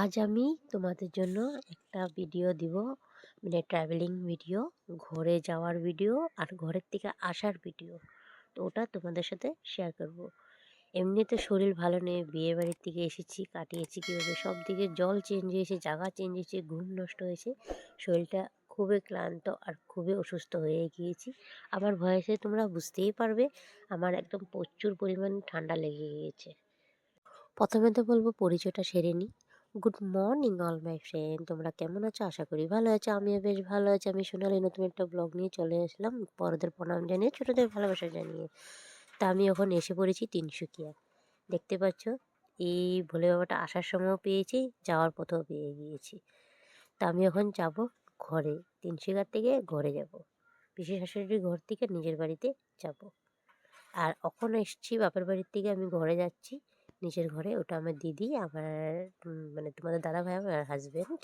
আজ আমি তোমাদের জন্য একটা ভিডিও দিব। মানে ট্রাভেলিং ভিডিও ঘরে যাওয়ার ভিডিও আর ঘরের থেকে আসার ভিডিও তো ওটা তোমাদের সাথে শেয়ার করব। এমনিতে শরীর ভালো নেই বিয়ে বাড়ির থেকে এসেছি, কাটিয়েছি কীভাবে, সব দিকে জল চেঞ্জ হয়েছে, জায়গা চেঞ্জ হয়েছে, ঘুম নষ্ট হয়েছে। শরীরটা খুবই ক্লান্ত আর খুবই অসুস্থ হয়ে গিয়েছি। আমার ভয়েসে তোমরা বুঝতেই পারবে, আমার একদম প্রচুর পরিমাণ ঠান্ডা লেগে গিয়েছে। প্রথমে তো বলব পরিচয়টা সেরে নিই। Good morning all my friend তোমরা কেমন আছো? আশা করি ভালো আছো। আমিও বেশ ভালো আছি। আমি সোনালি নতুন একটা ব্লগ নিয়ে চলে আসলাম। বড়দের প্রণাম জানিয়ে, ছোটোদের ভালোবাসা জানিয়ে। তা আমি এখন এসে পড়েছি তিনসুকিয়া। দেখতে পাচ্ছ? এই ভোলে বাবাটা আসার সময়ও পেয়েছি, যাওয়ার পথেও পেয়ে গিয়েছি। তা আমি এখন যাব ঘরে, তিনসুকিয়ার থেকে ঘরে যাব। পিসি শাশুড়ির ঘর থেকে নিজের বাড়িতে যাব। আর এখন এসছি বাপের বাড়ির থেকে আমি ঘরে যাচ্ছি। নিচের ঘরে ওটা আমার দিদি আমার মানে তোমাদের দাদা ভাই আমার হাজব্যান্ড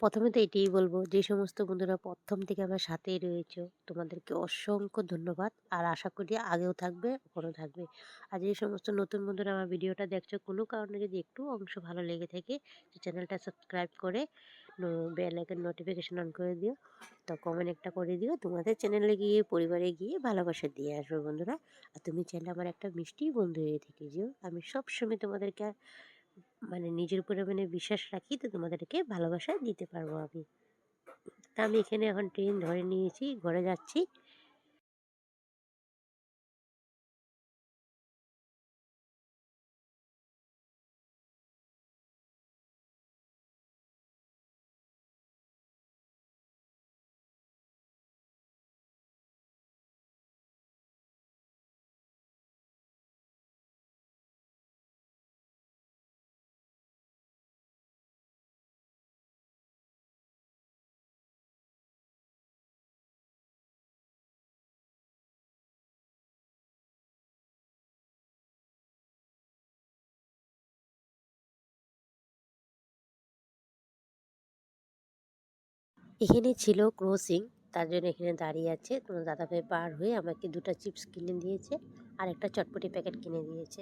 প্রথমে তো এটাই বলব, যে সমস্ত বন্ধুরা প্রথম থেকে আমার সাথেই রয়েছে, তোমাদেরকে অসংখ্য ধন্যবাদ। আর আশা করি আগেও থাকবে এখনও থাকবে। আর যে সমস্ত নতুন বন্ধুরা আমার ভিডিওটা দেখছ, কোনো কারণে যদি একটু অংশ ভালো লেগে থাকে চ্যানেলটা সাবস্ক্রাইব করে বেল আইকন নোটিফিকেশন অন করে দিও। তো কমেন্ট একটা করে দিও, তোমাদের চ্যানেলে গিয়ে, পরিবারে গিয়ে ভালোবাসা দিয়ে আসবে বন্ধুরা। আর তুমি চাইলে আমার একটা মিষ্টি বন্ধু হয়ে থেকে যেও। আমি সবসময় তোমাদেরকে মানে নিজের উপরে মানে বিশ্বাস রাখি তো তোমাদেরকে ভালোবাসা দিতে পারব আমি। তা আমি এখানে এখন ট্রেন ধরে নিয়েছি, ঘরে যাচ্ছি। এখানে ছিল ক্রসিং, তার জন্য এখানে দাঁড়িয়ে আছে। তোমার দাদাভাই পার হয়ে আমাকে দুটো চিপস কিনে দিয়েছে আর একটা চটপটি প্যাকেট কিনে দিয়েছে।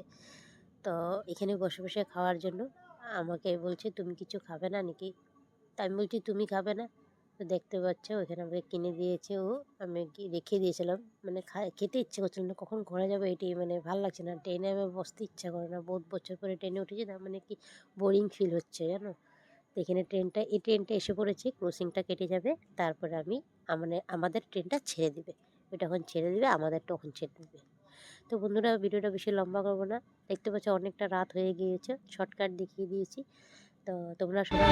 তো এখানে বসে বসে খাওয়ার জন্য আমাকে বলছে, তুমি কিছু খাবে না নাকি? তা আমি বলছি, তুমি খাবে না? তো দেখতে পাচ্ছ, ওখানে আমাকে কিনে দিয়েছে ও। আমি কি রেখে দিয়েছিলাম মানে খেতে ইচ্ছে করছিল না, কখন ঘরে যাব এটি মানে ভালো লাগছে না। ট্রেনে আমি বসতে ইচ্ছা করে না, বহুত বছর পরে ট্রেনে উঠেছি না মানে কি বোরিং ফিল হচ্ছে, জানো? এখানে ট্রেনটা, এই ট্রেনটা এসে পড়েছে, ক্রসিংটা কেটে যাবে, তারপরে আমি মানে আমাদের ট্রেনটা ছেড়ে দিবে। ওটা তখন ছেড়ে দিবে আমাদের তখন ছেড়ে দেবে। তো বন্ধুরা, ভিডিওটা বেশি লম্বা করব না। দেখতে পাচ্ছ অনেকটা রাত হয়ে গিয়েছে, শর্টকাট দেখিয়ে দিয়েছি। তো তোমরা সবাই